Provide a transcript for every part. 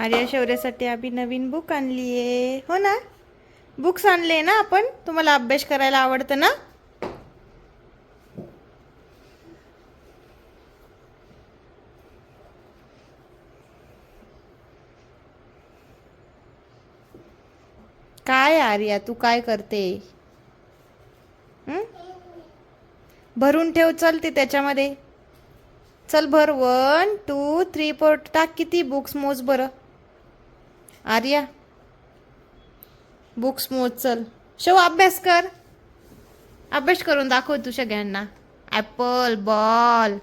आर्या शौर्यासाठी आम्ही नवीन बुक आणली आहे. हो ना? बुक्स आणले ना आपण? तुम्हाला अभ्यास करायला आवडतं ना? काय आर्या तू काय करते? भरून ठेव चल ते त्याच्यामध्ये. चल भर. वन टू थ्री फोर टाक किती बुक्स मोज बरं. आर्या बुक्स मोज चल. शो अभ्यास कर. अभ्यास करून दाखव तू सगळ्यांना. ॲपल बॉल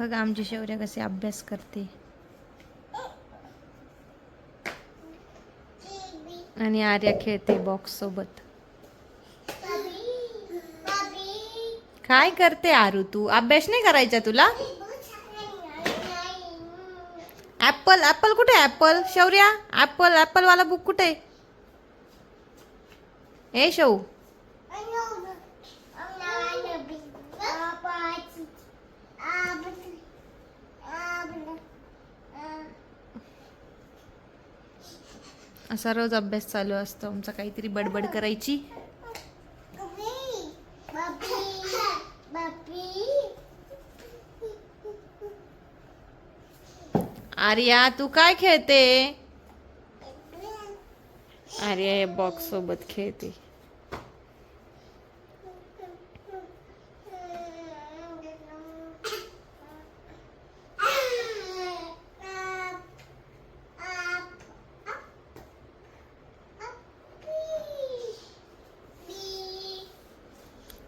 बघा आमची शौर्य कसे अभ्यास करते. आणि आर्या खेळते बॉक्स सोबत. काय करते आरू तू? अभ्यास नाही करायचा तुला? ऍपल ऍपल कुठे ऍपल शौर्या ऍपल ऍपल वाला बुक कुठे? ए शौ. असा रोज अभ्यास चालू असतो. आमचा काहीतरी बडबड करायची. आर्या तू काय खेळते? आर्या या बॉक्स सोबत खेळते.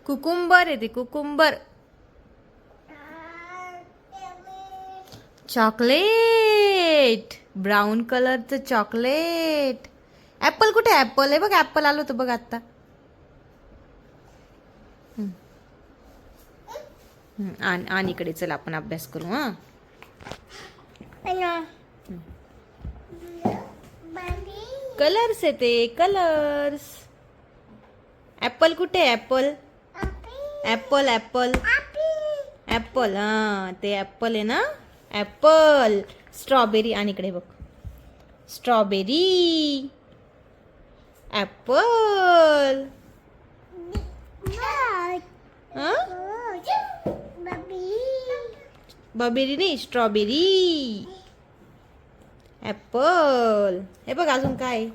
कुकुंबर आहे ते कुकुंबर. चॉकलेट. ब्राऊन कलरचं चॉकलेट. ॲपल कुठे ॲपल आहे बघ ॲपल आलो होतं बघ आत्ता. आणि आण इकडे चल आपण अभ्यास करू हा. कलर्स आहे ते कलर्स. ॲपल कुठे ॲपल. ऍपल ऍपल ऍपल हा ते ऍपल आहे ना? ऍपल स्ट्रॉबेरी आणि इकडे बघ. स्ट्रॉबेरी ऍपल हा? बबेरी नाही स्ट्रॉबेरी ऍपल हे बघ अजून काय आहे?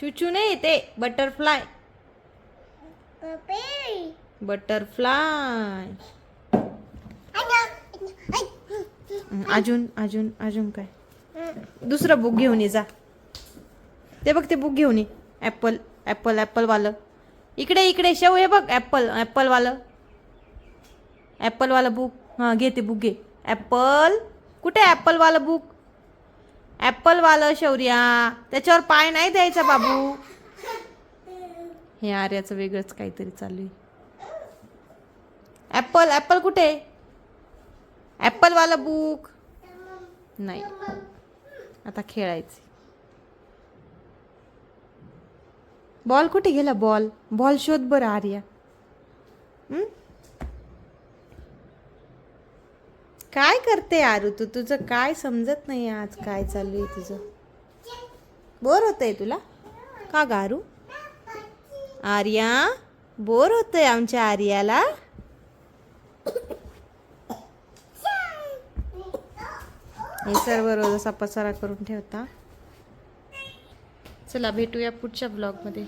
चुचू नाही ते बटरफ्लाय. बटरफ्लाय. अजून अजून अजून काय? दुसरं बुक घेऊन ये जा. ते बघ ते बुक घेऊन ये. ॲपल ॲपल ॲपलवालं इकडे इकडे शेव हे बघ ॲपल ॲपलवालं ॲपलवालं बुक हां घे ते बुक घे. ॲपल कुठे ॲपलवालं बुक ॲपलवालं शौर्या. त्याच्यावर पाय नाही द्यायचा बाबू. हे आर्याचं वेगळंच काहीतरी चालू आहे. ॲपल ॲपल कुठे? ॲपलवालं बुक नाही. आता खेळायचे. बॉल कुठे गेला? बॉल बॉल शोध बरं आर्या हं? काय करते आरू? तू तुझं काय समजत नाही आज? काय चालू आहे तुझं? बोर होतंय तुला? का गारू आर्या? बोर होतंय आमच्या आर्याला? हे सर्व रोज असा पसारा करून ठेवता. चला भेटूया पुढच्या ब्लॉगमध्ये.